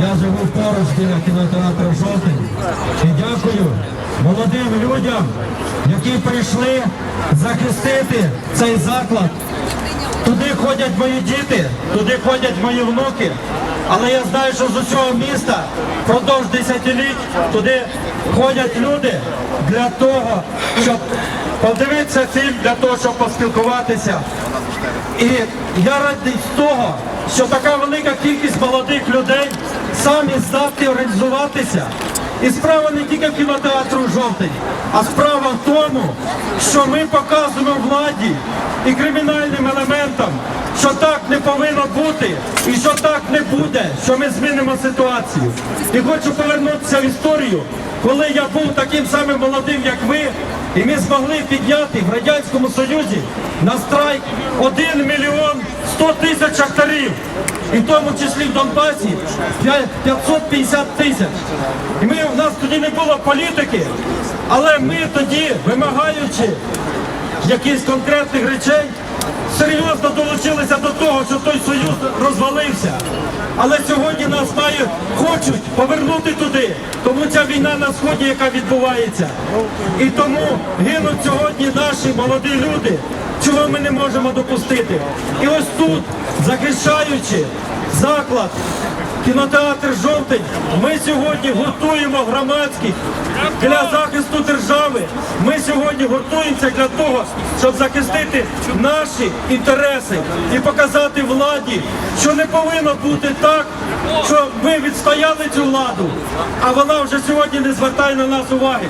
Я живу поруч біля кінотеатру Жовтень. І дякую молодим людям, які прийшли захистити цей заклад. Туди ходять мої діти, туди ходять мої внуки. Але я знаю, що з усього міста впродовж десятиліть туди ходять люди для того, щоб подивитися фільм, для того, щоб поспілкуватися. І я радий з того, що така велика кількість молодих людей самі здатні організуватися. І справа не тільки кінотеатру жовтий, а справа в тому, що ми показуємо владі і кримінальним елементам, що так не повинно бути і що так не буде, що ми змінимо ситуацію. І хочу повернутися в історію, коли я був таким самим молодим, як ви, і ми змогли підняти в Радянському Союзі на страйк 1 мільйон 100 тисяч шахтарів, і в тому числі в Донбасі 550 тисяч. І ми, у нас тоді не було політики, але ми тоді, вимагаючи якихось конкретних речей, серйозно долучилися до того, що той союз розвалився. Але сьогодні нас мають, хочуть повернути туди. Тому ця війна на сході, яка відбувається. І тому гинуть сьогодні наші молоді люди, чого ми не можемо допустити. І ось тут, захищаючи заклад, кінотеатр жовтень, ми сьогодні готуємо громадськість для захисту держави. Ми сьогодні готуємося для того, щоб захистити наші інтереси і показати владі, що не повинно бути так, що ми відстояли цю владу, а вона вже сьогодні не звертає на нас уваги.